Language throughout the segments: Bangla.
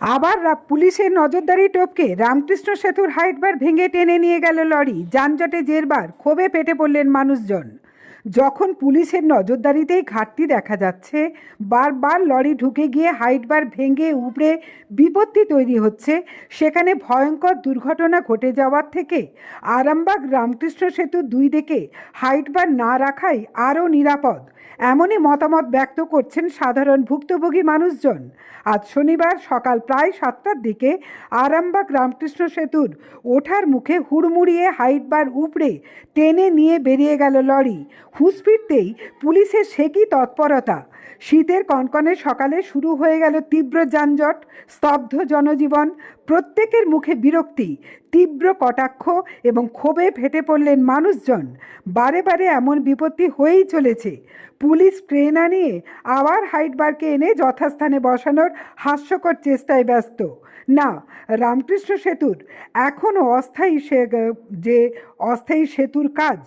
আবার পুলিশের নজরদারি টপকে রামকৃষ্ণ সেতুর হাইটবার ভেঙে টেনে নিয়ে গেল লরি। যানজটে জেরবার, ক্ষোভে পেটে পড়লেন মানুষজন। যখন পুলিশের নজরদারিতেই ঘাটতি দেখা যাচ্ছে, বারবার লরি ঢুকে গিয়ে হাইটবার ভেঙে উপড়ে বিপত্তি তৈরি হচ্ছে। সেখানে ভয়ঙ্কর দুর্ঘটনা ঘটে যাওয়ার থেকে আরামবাগ রামকৃষ্ণ সেতু দুই দিকে হাইটবার না রাখাই আরও নিরাপদ। এমনই মতামত ব্যক্ত করছেন সাধারণ ভুক্তভোগী মানুষজন। আজ শনিবার সকাল প্রায় সাতটার দিকে আরামবাগ রামকৃষ্ণ সেতুর ওঠার মুখে হুড়মুড়িয়ে হাইটবার উপড়ে টেনে নিয়ে বেরিয়ে গেল লরি। হুঁশ ফিরতেই পুলিশের সে কি তৎপরতা। শীতের কনকনে সকালে শুরু হয়ে গেল তীব্র যানজট, স্তব্ধ জনজীবন, প্রত্যেকের মুখে বিরক্তি, তীব্র কটাক্ষ এবং ক্ষোভে ফেটে পড়লেন মানুষজন। বারে বারে এমন বিপত্তি হয়েই চলেছে। পুলিশ ট্রেন আনিয়ে আবার হাইটবারকে এনে যথাস্থানে বসানোর হাস্যকর চেষ্টায় ব্যস্ত। না, রামকৃষ্ণ সেতুর এখনও অস্থায়ী সে, যে অস্থায়ী সেতুর কাজ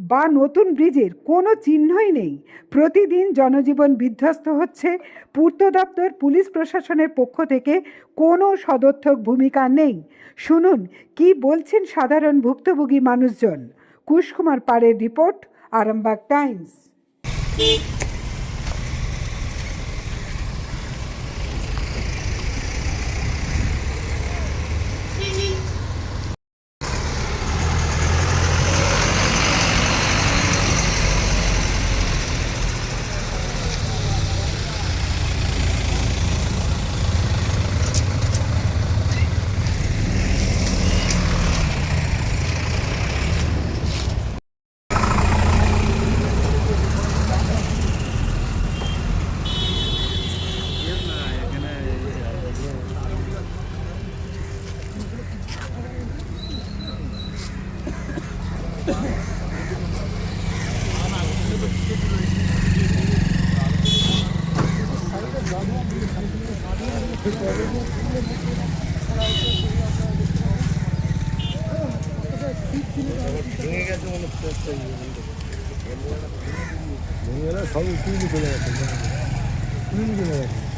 বা নতুন ব্রিজের কোনো চিহ্নই নেই। প্রতিদিন জনজীবন বিধ্বস্ত হচ্ছে। পূর্ত দপ্তর, পুলিশ প্রশাসনের পক্ষ থেকে কোনো সদর্থক ভূমিকা নেই। শুনুন, কি বলছেন সাধারণ ভুক্তভোগী মানুষজন? কুশকুমার পাড়ের report, Arambagh Times. 용해는 바로 꾸준히 돌려놨던가 꾸준히 돌려놨던가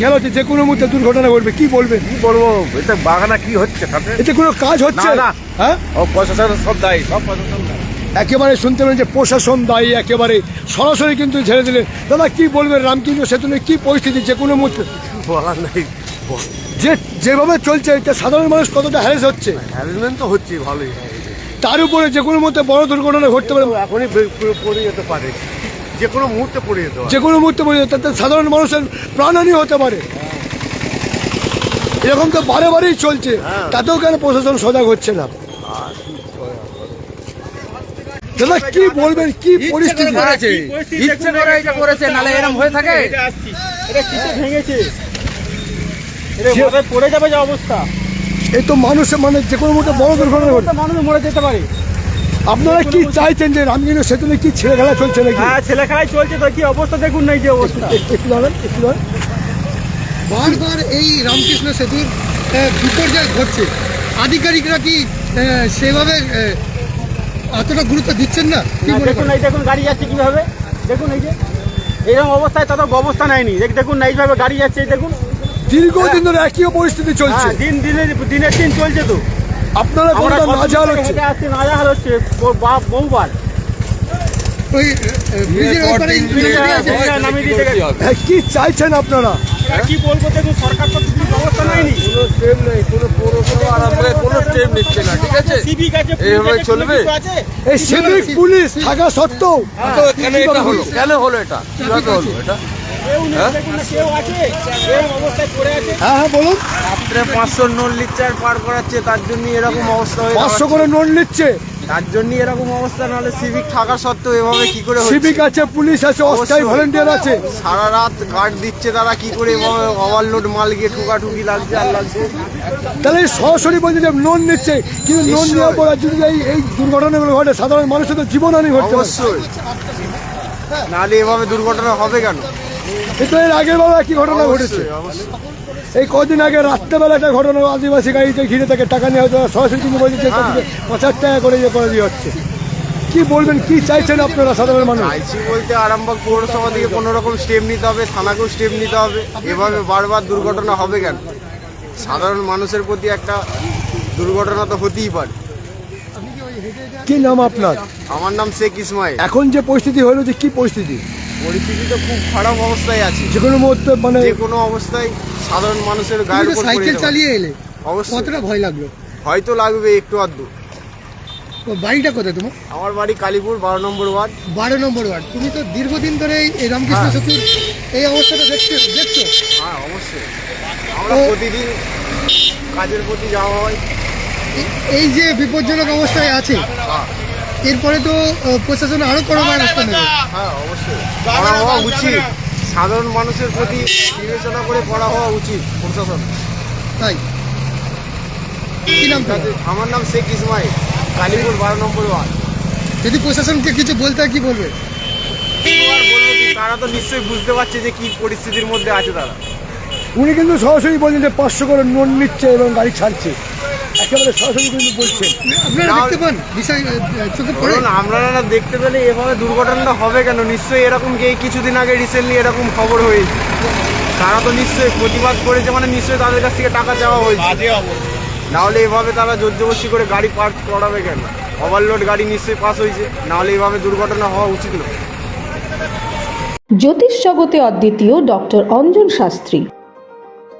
খেলা হচ্ছে যে কোনো মুহূর্তে দুর্ঘটনা ঘটবে কি বলবেন কি বলব? এটা বাগানা কি হচ্ছে তাতে? এতে কোনো কাজ হচ্ছে? না। হ্যাঁ? ও প্রশাসন সব দায়ী সব প্রশাসন একেবারে শুনতে পেলেন যে প্রশাসন দায়ী একেবারে সরাসরি কিন্তু ছেড়ে দিলেন। দাদা কি বলবেন রামকৃষ্ণ সেতু কি পরিস্থিতি যে কোনো মুহূর্তে? বলার নাই। যে যেভাবে চলছে এটা সাধারণ মানুষ কতটা হ্যারেস হচ্ছে? হ্যারাসমেন্ট তো হচ্ছে ভালোই। তার উপরে যে কোনো মুহূর্তে বড় দুর্ঘটনা ঘটতে পারে। এখনই পড়ে যেতে পারে। যে কোনো মুহূর্তে পড়ে যেতে পারে। যে কোনো মুহূর্তে পড়ে যাবে, তাতে সাধারণ মানুষের প্রাণহানি হতে পারে। এরকম তো বারে বারেই চলছে। হ্যাঁ। তাতেও কেন প্রশাসন সজাগ হচ্ছে না? দাদা কি বলবেন? কি পরিস্থিতি? করেছে ইচ্ছে করে এটা করেছে নালে এরকম হয়ে থাকে? এটা ভেঙেছে? এটা পড়ে যাবে যে অবস্থা? এই তো মানুষের মানে যে কোনো মুহূর্তে বড় দুর্ঘটনা ঘটে মানুষ মরে যেতে পারে। আপনারা কি চাইছেন যে রামকৃষ্ণ সেতু নিয়ে কি ছেলে খেলা চলছে নাকি? হ্যাঁ ছেলে খেলায় চলছে তো কি অবস্থা দেখুন না এই যে অবস্থা। একটু- দাঁড়ান একটু দাঁড়ান। বারবার এই রামকৃষ্ণ সেতুর বিপর্যয় ঘটছে। আধিকারিকরা কি সেভাবে অতটা গুরুত্ব দিচ্ছেন না? মনে দেখুন করেন? এই দেখুন গাড়ি যাচ্ছে কীভাবে? দেখুন এই যে এরকম অবস্থায় তত অবস্থা নেয়নি। দেখ- দেখুন না এইভাবে গাড়ি যাচ্ছে এই দেখুন। দীর্ঘদিন ধরে একই পরিস্থিতি চলছে। হ্যাঁ দিন দিনের দিনের দিন চলছে তো। আপনারা কোনটা নাজাল হচ্ছে? হচ্ছে বহুবার। আছে। ব্রিজে নামিয়ে দিতে গেছে। হ্যাঁ, কি চাইছেন আপনারা? কি বলব দেখুন সরকার তো কিছু ব্যবস্থা নেয়নি। কোনো স্টেপ নিচ্ছে না ঠিক আছে? সিভিক আছে এইভাবে পুলিশ আছে, চলবে? এই সিভিক পুলিশ থাকা সত্ত্বেও তো কেন এটা হলো? কেন হলো এটা? কীভাবে হলো এটা? আছে? হ্যাঁ হ্যাঁ বলুন। রাত্রে পাঁচশো নোট লিচার পার করাচ্ছে তার জন্য এরকম অবস্থা হয়ে পাঁচশো করে নোট নিচ্ছে। তার জন্য এরকম অবস্থা নাহলে সিভিক থাকা সত্ত্বেও এভাবে কি করে? সিভিক আছে পুলিশ আছে অস্থায়ী ভলেন্টিয়ার আছে। সারা রাত গার্ড দিচ্ছে তারা কি করে এভাবে ওভারলোড মাল গিয়ে ঠুকাঠুকি লাগছে আর লাগছে? তাহলে সরাসরি বলছে যে লোন নিচ্ছে কিন্তু লোন। নেওয়ার পর যদি এই এই দুর্ঘটনাগুলো ঘটে সাধারণ মানুষের তো জীবনহানি ঘটছে অবশ্যই। নাহলে এভাবে দুর্ঘটনা হবে কেন? কিন্তু এর আগের বেলা কি ঘটনা ঘটেছে। এই কদিন আগে রাত্রেবেলা একটা ঘটনা আদিবাসী গাড়িতে ঘিরে তাকে টাকা নেওয়া হতো সরাসরি কিন্তু বলছে যে তাদেরকে পঁচাশ টাকা করে ইয়ে করে দিয়ে হচ্ছে। কি বলবেন কি চাইছেন আপনারা সাধারণ মানুষ? চাইছি বলতে আরামবাগ পৌরসভা থেকে কোনো রকম স্টেপ নিতে হবে থানাকেও স্টেপ নিতে হবে। এভাবে বারবার দুর্ঘটনা হবে কেন? সাধারণ মানুষের প্রতি একটা দুর্ঘটনা তো হতেই পারে। কি নাম আপনার? আমার নাম শেখ ইসমাইল। এখন যে পরিস্থিতি হলো যে কি পরিস্থিতি? পরিস্থিতি তো খুব খারাপ অবস্থায় আছে। যে কোনো মুহূর্তে মানে যে কোনো অবস্থায় সাধারণ মানুষের গায়ের উপর সাইকেল চালিয়ে এলে অবশ্যই। কতটা ভয় লাগল? হয়তো লাগবে একটু আধটু। ও বাড়িটা কোথায় তোমার? আমার বাড়ি কালীপুর বারো নম্বর ওয়ার্ড। বারো নম্বর ওয়ার্ড। তুমি তো দীর্ঘদিন ধরে এই- রামকৃষ্ণ হ্যাঁ। সেতুর এই অবস্থাটা দেখছ দেখছ? হ্যাঁ অবশ্যই। আমরা প্রতিদিন কাজের প্রতি যাওয়া হয়। এই যে বিপজ্জনক অবস্থায় আছে হ্যাঁ। এরপরে তো প্রশাসন আরও কড়া ব্যবস্থা নেবে হ্যাঁ অবশ্যই। করা হওয়া উচিত। সাধারণ মানুষের প্রতি বিবেচনা করে করা হওয়া উচিত প্রশাসন। তাই? কি নাম আমার নাম শেখ ইসমাইল কালীপুর বারো নম্বর ওয়ার্ড। যদি প্রশাসনকে কিছু বলতে হয় কি বলবে? কি আর বলব তারা তো নিশ্চয়ই বুঝতে পারছে যে কি পরিস্থিতির মধ্যে আছে তারা। উনি কিন্তু সরাসরি বলছেন যে পাঁচশো করে লোন নিচ্ছে এবং গাড়ি ছাড়ছে। একেবারে সরাসরি কিন্তু বলছেন। আপনারা দেখতে পান বিষয় আহ, চোখে পড়ে। ধরুন না দেখতে পেলে এভাবে দুর্ঘটনাটা হবে কেন? নিশ্চয়ই এরকম কি এই কিছুদিন আগে রিসেন্টলি এরকম খবর হয়েছে। তারা তো নিশ্চয়ই প্রতিবাদ করেছে মানে নিশ্চয়ই তাদের কাছ থেকে টাকা চাওয়া হয়েছে। নাহলে এভাবে তারা জোরজবস্তি করে গাড়ি পার্ক করাবে কেন? ওভারলোড গাড়ি নিশ্চয়ই পাস হয়েছে নাহলে এভাবে দুর্ঘটনা হওয়া উচিত নয়। জ্যোতিষ জগতে অদ্বিতীয় ডক্টর অঞ্জন শাস্ত্রী।